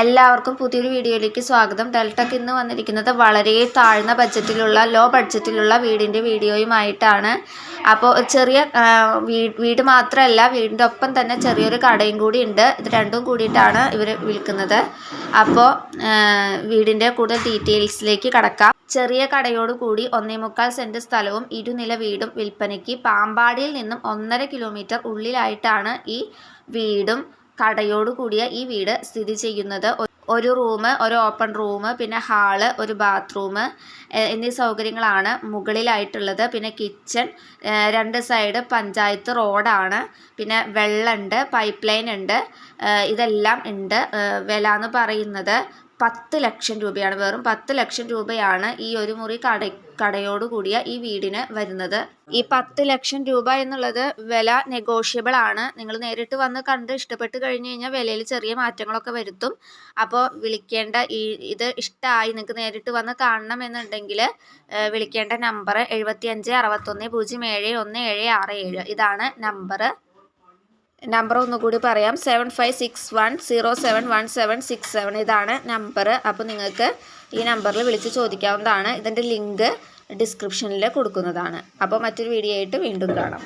എല്ലാവർക്കും പുതിയൊരു വീഡിയോയിലേക്ക് സ്വാഗതം. ഡെൽറ്റക്ക് ഇന്ന് വന്നിരിക്കുന്നത് വളരെ താഴ്ന്ന ബഡ്ജറ്റിലുള്ള ലോ ബഡ്ജറ്റിലുള്ള വീടിന്റെ വീഡിയോയുമായിട്ടാണ്. അപ്പോൾ ചെറിയ വീട് മാത്രമല്ല വീടിന്റെ ഒപ്പം തന്നെ ചെറിയൊരു കടയും കൂടി ഉണ്ട്. ഇത് രണ്ടും കൂടിയിട്ടാണ് ഇവർ വിൽക്കുന്നത്. അപ്പോൾ വീടിന്റെ കൂടുതൽ ഡീറ്റെയിൽസിലേക്ക് കടക്കാം. ചെറിയ കടയോട് കൂടി ഒന്നേ മുക്കാൽ സെന്റ് സ്ഥലവും ഇരുനില വീടും വിൽപ്പനയ്ക്ക് പാമ്പാടിയിൽ നിന്നും ഒന്നര കിലോമീറ്റർ ഉള്ളിലായിട്ടാണ് ഈ വീടും കടയോട് കൂടിയ ഈ വീട് സ്ഥിതി ചെയ്യുന്നത് ഒരു റൂം ഒരു ഓപ്പൺ റൂം പിന്നെ ഹാൾ ഒരു ബാത്റൂം എന്നീ സൗകര്യങ്ങളാണ് മുകളിലായിട്ടുള്ളത്. പിന്നെ കിച്ചൺ രണ്ട് സൈഡ് പഞ്ചായത്ത് റോഡാണ്. പിന്നെ വെള്ളമുണ്ട് പൈപ്പ് ലൈൻ ഉണ്ട് ഇതെല്ലാം ഉണ്ട് വില എന്ന് പറയുന്നത് പത്ത് ലക്ഷം രൂപയാണ് വെറും പത്ത് ലക്ഷം രൂപയാണ് ഈ ഒരു മുറി കട കടയോട് കൂടിയ ഈ വീടിന് വരുന്നത്. ഈ പത്ത് ലക്ഷം രൂപ എന്നുള്ളത് വില നെഗോഷ്യബിൾ ആണ്. നിങ്ങൾ നേരിട്ട് വന്ന് കണ്ട് ഇഷ്ടപ്പെട്ട് കഴിഞ്ഞ് കഴിഞ്ഞാൽ വിലയിൽ ചെറിയ മാറ്റങ്ങളൊക്കെ വരുത്തും. അപ്പോൾ വിളിക്കേണ്ട ഈ ഇത് ഇഷ്ടമായി നിങ്ങൾക്ക് നേരിട്ട് വന്ന് കാണണം എന്നുണ്ടെങ്കിൽ വിളിക്കേണ്ട നമ്പർ എഴുപത്തി അഞ്ച് അറുപത്തൊന്ന് പൂജ്യം ഏഴ് ഒന്ന് ഏഴ് ആറ് ഏഴ്. ഇതാണ് നമ്പർ നമ്പർ ഒന്നുകൂടി പറയാം. Seven five six one zero seven one seven six seven ഇതാണ് നമ്പർ അപ്പോൾ നിങ്ങൾക്ക് ഈ നമ്പറിൽ വിളിച്ച് ചോദിക്കാവുന്നതാണ്. ഇതിന്റെ ലിങ്ക് ഡിസ്ക്രിപ്ഷനിൽ കൊടുക്കുന്നതാണ്. അപ്പോൾ മറ്റൊരു വീഡിയോ ആയിട്ട് വീണ്ടും കാണാം.